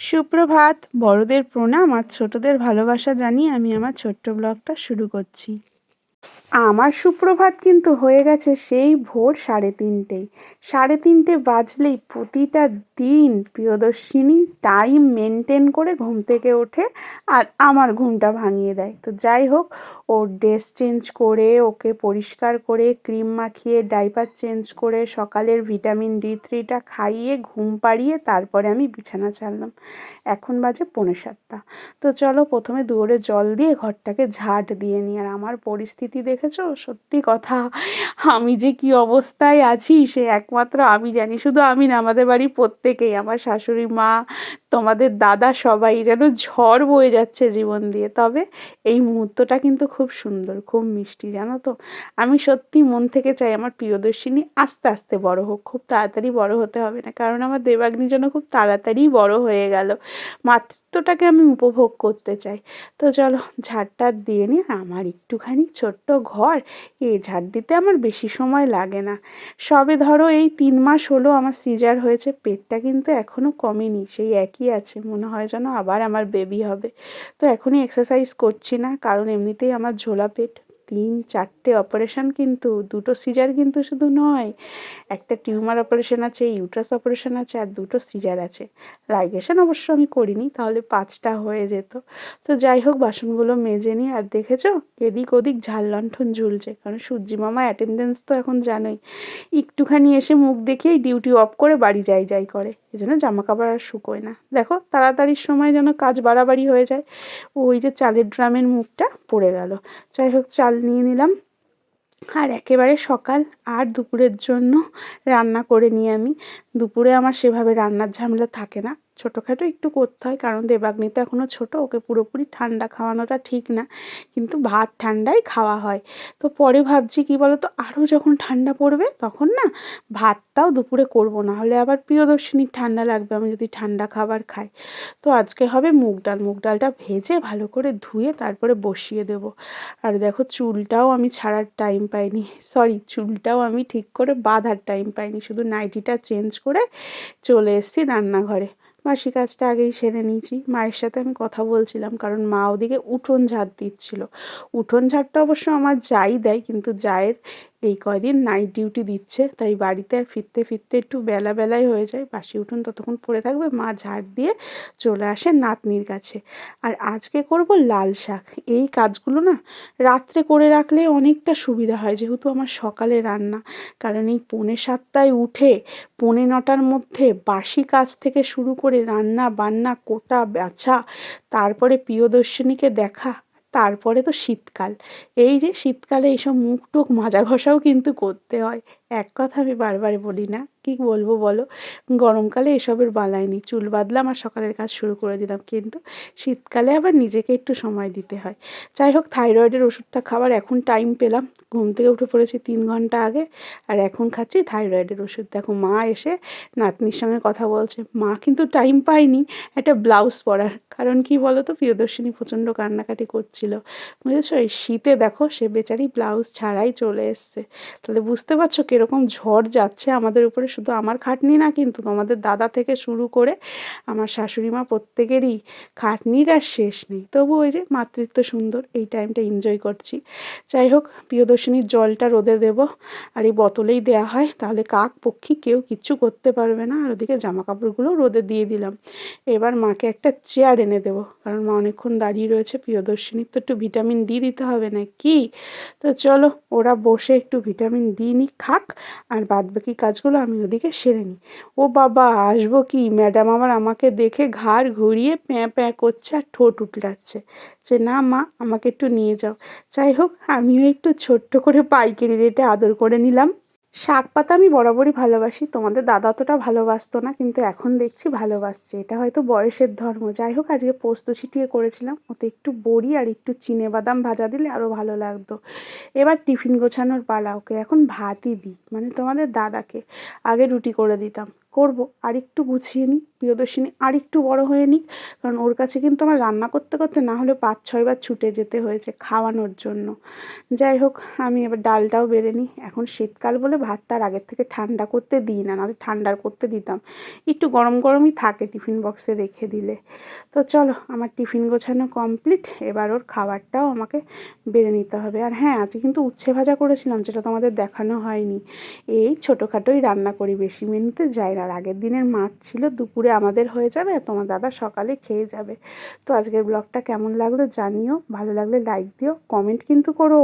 সুপ্রভাত বড়দের প্রণাম আর ছোটদের ভালোবাসা জানিয়ে আমি আমার ছোট্ট ব্লগটা শুরু করছি। আমার সুপ্রভাত কিন্তু হয়ে গেছে সেই ভোর সাড়ে তিনটেই সাড়ে তিনটে বাজলেই প্রতিটা দিন প্রিয়দর্শিনী টাইম মেনটেন করে ঘুম থেকে ওঠে আর আমার ঘুমটা ভাঙিয়ে দেয়। তো যাই হোক, ওর ড্রেস চেঞ্জ করে, ওকে পরিষ্কার করে, ক্রিম মাখিয়ে, ডাইপার চেঞ্জ করে, সকালের ভিটামিন ডি থ্রিটা খাইয়ে, ঘুম পাড়িয়ে তারপরে আমি বিছানা ছাড়লাম। এখন বাজে পৌনে সাতটা। তো চলো প্রথমে দুয়ারে জল দিয়ে ঘরটাকে ঝাঁট দিয়ে নিই। আর আমার পরিস্থিতি দেখেছ? সত্যি কথা। আমি যে কি অবস্থায় আছি, সে একমাত্র আমি জানি। শুধু আমি না, আমাদের বাড়ির প্রত্যেকেই, আমার শাশুড়ি মা, তোমাদের দাদা সবাই যেন ঝড় বয়ে যাচ্ছে জীবন দিয়ে। তবে এই মুহূর্তটা কিন্তু খুব সুন্দর, খুব মিষ্টি, জানো তো? আমি সত্যি মন থেকে চাই আমার প্রিয়দর্শিনী আস্তে আস্তে বড় হোক, খুব তাড়াতাড়ি বড় হতে হবে না। কারণ আমার দেবাগ্নি যেন খুব তাড়াতাড়ি বড় হয়ে গেল। মাতৃত্বটাকে আমি উপভোগ করতে চাই। তো চলো ঝাড়টা দিয়ে নিই আমার একটুখানি ছোট্ট ঘর এ ঝাড় দিতে আমার বেশি সময় লাগে না। সবে ধরো এই তিন মাস হলো আমার সিজার হয়েছে, পেটটা কিন্তু এখনও কমেনি, সেই একই আছে, মনে হয় যেন আবার আমার বেবি হবে। তো এখনই এক্সারসাইজ করছি না, কারণ এমনিতেই আমার ঝোলা পেট তিন, চারটে অপারেশান কিন্তু, দুটো সিজার কিন্তু শুধু নয়, একটা টিউমার অপারেশন আছে ইউট্রাস অপারেশন আছে, আর দুটো সিজার আছে। লাইগেশন অবশ্য আমি করিনি, তাহলে পাঁচটা হয়ে যেত। তো যাই হোক, বাসনগুলো মেজে নিই আর দেখেছ? এদিক ওদিক ঝাল লণ্ঠন ঝুলছে, কারণ সূর্যি মামা অ্যাটেন্ডেন্স তো এখন জানোই। একটুখানি এসে মুখ দেখেই ডিউটি অফ করে বাড়ি যাই যাই করে। এই জন্য জামা কাপড় আর শুকোয় না। দেখো, তাড়াতাড়ির সময় যেন কাজ বাড়াবাড়ি হয়ে যায়। ওই যে চালের ড্রামের মুখটা পড়ে গেল। যাই হোক, চাল নিয়ে নিলাম। আর একেবারে সকাল আর দুপুরের জন্য রান্না করে নিই আমি। দুপুরে আমার সেভাবে রান্নার ঝামেলা থাকে না। ছোটোখাটো একটু করতে হয়, কারণ দেবাগ্নি তো এখনও ছোটো, ওকে পুরোপুরি ঠান্ডা খাওয়ানোটা ঠিক না, কিন্তু ভাত ঠান্ডাই খাওয়া হয়। তো পরে ভাবছি কি বলো তো আরও যখন ঠান্ডা পড়বে তখন না ভাতটাও দুপুরে করব না হলে আবার প্রিয়দর্শিনীর ঠান্ডা লাগবে, আমি যদি ঠান্ডা খাবার খাই। তো আজকে হবে মুগ ডাল, মুগ ডালটা ভেজে ভালো করে ধুয়ে তারপরে বসিয়ে দেব। আর দেখো চুলটাও আমি ছাড়ার টাইম পাইনি সরি চুলটাও আমি ঠিক করে বাঁধার টাইম পাইনি, শুধু নাইটিটা চেঞ্জ করে চলে এসেছি রান্নাঘরে। বাসি কাজটা আগেই সেরে নিয়েছি। মায়ের সাথে আমি কথা বলছিলাম, কারণ মা ওদিকে উঠোন ঝাড় দিচ্ছিল। উঠোন ঝাড়টা অবশ্য আমার যাই দেয়, কিন্তু জায়ের এই কয়দিন নাইট ডিউটি দিচ্ছে। তাই বাড়িতে ফিরতে ফিরতে একটু বেলা বেলায় হয়ে যায়। বাসি উঠোন ততক্ষণ পড়ে থাকবে। মা ঝাড় দিয়ে চলে আসে নাতনির কাছে। আর আজকে করব লাল শাক। এই কাজগুলো না রাত্রে করে রাখলে অনেকটা সুবিধা হয়, যেহেতু আমার সকালে রান্না। কারণ এই পৌনে সাতটায় উঠে পৌনে নটার মধ্যে বাসি কাজ থেকে শুরু করে রান্না বান্না কোটা বাছা তারপরে প্রিয়দর্শিনীকে দেখা তারপরে তো শীতকাল। এই যে শীতকালে এইসব মুখ টুক মাজা ঘষাও কিন্তু করতে হয়। এক কথা আমি বারবার বলি না। কি বলব বলো? গরমকালে এসবের বালাই চুল বাঁধলাম আর সকালের কাজ শুরু করে দিলাম। কিন্তু শীতকালে আবার নিজেকে একটু সময় দিতে হয়। যাই হোক, থাইরয়েডের ওষুধটা খাবার এখন টাইম পেলাম। ঘুম থেকে উঠে পড়েছি তিন ঘণ্টা আগে। আর এখন খাচ্ছি থাইরয়েডের ওষুধ। দেখো, মা এসে নাতনির সঙ্গে কথা বলছে। মা কিন্তু টাইম পায়নি একটা ব্লাউজ পরার। কারণ কি বলো তো প্রিয়দর্শিনী প্রচণ্ড কান্নাকাটি করছিল। বুঝেছ? এই শীতে দেখো, সে বেচারি ব্লাউজ ছাড়াই চলে এসছে। তাহলে বুঝতে পারছ কীরকম ঝড় যাচ্ছে আমাদের উপরে, শুধু আমার খাটনি না কিন্তু তোমাদের দাদা থেকে শুরু করে আমার শাশুড়ি মা প্রত্যেকেরই খাটনির আর শেষ নেই। তবু ওই যে মাতৃত্ব সুন্দর, এই টাইমটা এনজয় করছি। যাই হোক, প্রিয়দর্শিনীর জলটা রোদে দেব, আর এই বোতলেই দেওয়া হয়, তাহলে কাক পক্ষী কেউ কিচ্ছু করতে পারবে না। আর ওদিকে জামা কাপড়গুলো রোদে দিয়ে দিলাম। এবার মাকে একটা চেয়ার এনে দেবো, কারণ মা অনেকক্ষণ দাঁড়িয়ে রয়েছে, প্রিয়দর্শিনীর তো একটু ভিটামিন ডি দিতে হবে না কি তো চলো, ওরা বসে একটু ভিটামিন ডি নি খাক। আর বাদ বাকি কাজগুলো আমি ওদিকে সেরে নিই। ও বাবা, আসব কি? ম্যাডাম আমার আমাকে দেখে ঘাড় ঘুরিয়ে প্যাঁ প্যাঁ করছে আর ঠোঁট উঠলাচ্ছে যে না মা, আমাকে একটু নিয়ে যাও। যাই হোক, আমিও একটু ছোট্ট করে পাইকারি রেটে আদর করে নিলাম। শাক পাতা আমি বরাবরই ভালোবাসি। তোমাদের দাদা অতটা ভালোবাসতো না, কিন্তু এখন দেখছি ভালোবাসছে। এটা হয়তো বয়সের ধর্ম। যাই হোক, আজকে পোস্ত ছিটিয়ে করেছিলাম। ওতে একটু বড়ি আর একটু চিনে বাদাম ভাজা দিলে আরও ভালো লাগতো। এবার টিফিন গোছানোর পালা। ওকে এখন ভাতই দিই। মানে তোমাদের দাদাকে আগে রুটি করে দিতাম। করব আর একটু গুছিয়ে নিই, প্রিয়দর্শিনী আর একটু বড় হয়ে নিক, কারণ ওর কাছে কিন্তু আমার রান্না করতে করতে না হলে পাঁচ ছয়বার ছুটে যেতে হয়েছে খাওয়ানোর জন্য। যাই হোক, আমি এবার ডালটাও বেড়ে নিই, এখন শীতকাল বলে ভাত তার আগের থেকে ঠান্ডা করতে দিই না, নাহলে ঠান্ডার করতে দিতাম। একটু গরম গরমই থাকে টিফিন বক্সে রেখে দিলে। তো চলো, আমার টিফিন গোছানো কমপ্লিট, এবার ওর খাবারটাও আমাকে বেড়ে নিতে হবে। আর হ্যাঁ আজকে কিন্তু উচ্ছে ভাজা করেছিলাম, যেটা তোমাদের দেখানো হয়নি। এই ছোটোখাটোই রান্না করি বেশি মেনুতে, যাই না আর আগের দিনের মাছ ছিল, দুপুরে আমাদের হয়ে যাবে, তোমার দাদা সকালে খেয়ে যাবে। তো আজকের ব্লগটা কেমন লাগল জানিও, ভালো লাগলে লাইক দিও কমেন্ট কিন্তু করো।